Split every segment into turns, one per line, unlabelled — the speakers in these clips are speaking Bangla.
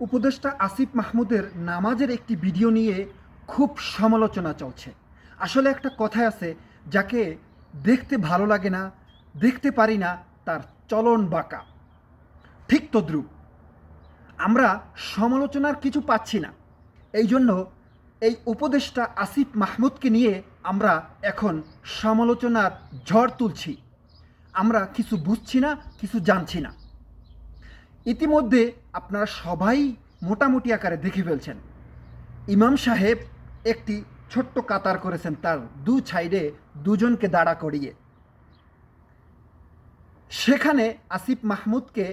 উপদেষ্টা আসিফ মাহমুদের নামাজের একটি ভিডিও নিয়ে খুব সমালোচনা চলছে। আসলে একটা কথায় আছে, যাকে দেখতে ভালো লাগে না, দেখতে পারি না, তার চলন বাঁকা। ঠিক তদ্রুপ। আমরা সমালোচনার কিছু পাচ্ছি না। এই জন্য এই উপদেষ্টা আসিফ মাহমুদকে নিয়ে আমরা এখন সমালোচনার ঝড় তুলছি। আমরা কিছু বুঝছি না, কিছু জানছি না। ইতিমধ্যে আপনারা সবাই মোটামুটি আকারে দেখে ফেলছেন। ইমাম সাহেব একটি ছোট্ট কাতার করেছেন তার দু সাইডে দুজনকে দাঁড়া করিয়ে। সেখানে আসিফ মাহমুদকে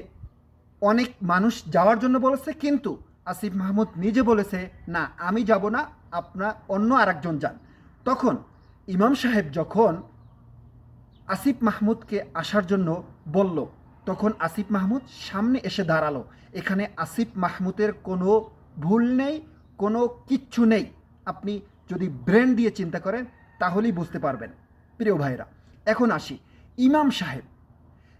অনেক মানুষ যাওয়ার জন্য বলেছে, কিন্তু আসিফ মাহমুদ নিজে বলেছে, না, আমি যাব না, আপনার অন্য আরেকজন যান। তখন ইমাম সাহেব যখন আসিফ মাহমুদকে আসার জন্য বলল তখন আসিফ মাহমুদ সামনে এসে দাঁড়াল। এখানে আসিফ মাহমুদের কোনো ভুল নেই, কোনো কিচ্ছু নেই। আপনি যদি ব্রেন দিয়ে চিন্তা করেন, তাহলেই বুঝতে পারবেন। প্রিয় ভাইরা এখন আসি। ইমাম সাহেব,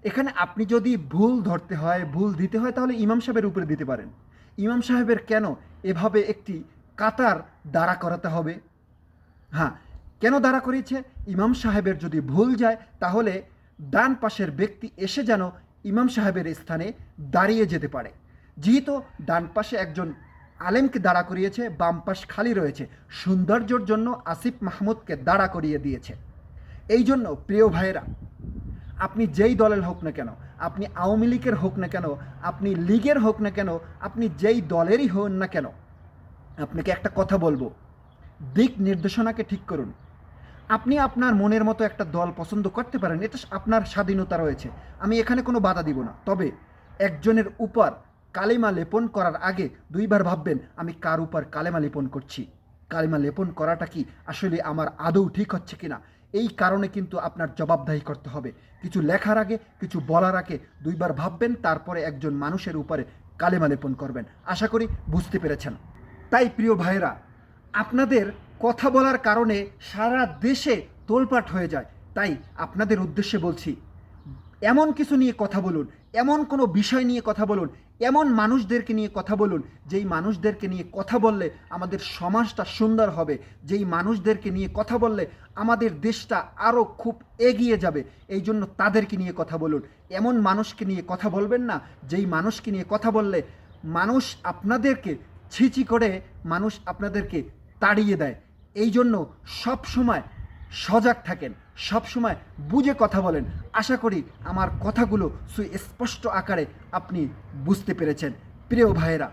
এখানে আপনি যদি ভুল ধরতে হয়, ভুল দিতে হয়, তাহলে ইমাম সাহেবের উপরে দিতে পারেন। ইমাম সাহেবের কেন এভাবে একটি কাতার দাঁড়া করাতে হবে? হ্যাঁ কেন দাঁড়া করিয়েছে? ইমাম সাহেবের যদি ভুল যায়, তাহলে ডান পাশের ব্যক্তি এসে যেন ইমাম সাহেবের স্থানে দাঁড়িয়ে যেতে পারে। যেহেতু ডান পাশে একজন আলেমকে দাঁড়া করিয়েছে, বাম পাশ খালি রয়েছে। সৌন্দর্যর জন্য আসিফ মাহমুদকে দাঁড়া করিয়ে দিয়েছে। এই জন্য প্রিয় ভাইয়েরা, আপনি যেই দলের হোক না কেন, আপনি আওয়ামী লীগের হোক না কেন, আপনি লীগের হোক না কেন, আপনি যেই দলেরই হন না কেন, আপনাকে একটা কথা বলব। দিক নির্দেশনাকে ঠিক করুন। আপনি আপনার মনের মতো একটা দল পছন্দ করতে পারেন, এটা আপনার স্বাধীনতা রয়েছে। আমি এখানে কোনো বাধা দিব না। তবে একজনের উপর কালিমা লেপন করার আগে দুইবার ভাববেন, আমি কার উপর কালেমা লেপন করছি? কালিমা লেপন করাটা কি আসলে আমার আদৌ ঠিক হচ্ছে কিনা? এই কারণে কিন্তু আপনার জবাবদাহি করতে হবে। কিছু লেখার আগে, কিছু বলার আগে দুইবার ভাববেন, তারপরে একজন মানুষের উপরে কালেমা লেপন করবেন। আশা করি বুঝতে পেরেছেন। তাই প্রিয় ভাইরা আপনাদের কথা বলার কারণে সারা দেশে তোলপাট হয়ে যায়। তাই আপনাদের উদ্দেশ্যে বলছি, এমন কিছু নিয়ে কথা বলুন, এমন কোনো বিষয় নিয়ে কথা বলুন, এমন মানুষদেরকে নিয়ে কথা বলুন, যেই মানুষদেরকে নিয়ে কথা বললে আমাদের সমাজটা সুন্দর হবে, যেই মানুষদেরকে নিয়ে কথা বললে আমাদের দেশটা আরও খুব এগিয়ে যাবে, এই জন্য তাদেরকে নিয়ে কথা বলুন। এমন মানুষকে নিয়ে কথা বলবেন না, যেই মানুষকে নিয়ে কথা বললে মানুষ আপনাদেরকে ছিচি করে, মানুষ আপনাদেরকে তাড়িয়ে দেয়। এই জন্য সবসময় সজাগ থাকেন, সব সময় বুঝে কথা বলেন। আশা করি আমার কথাগুলো সুস্পষ্ট আকারে আপনি বুঝতে পেরেছেন। প্রিয় ভাইয়েরা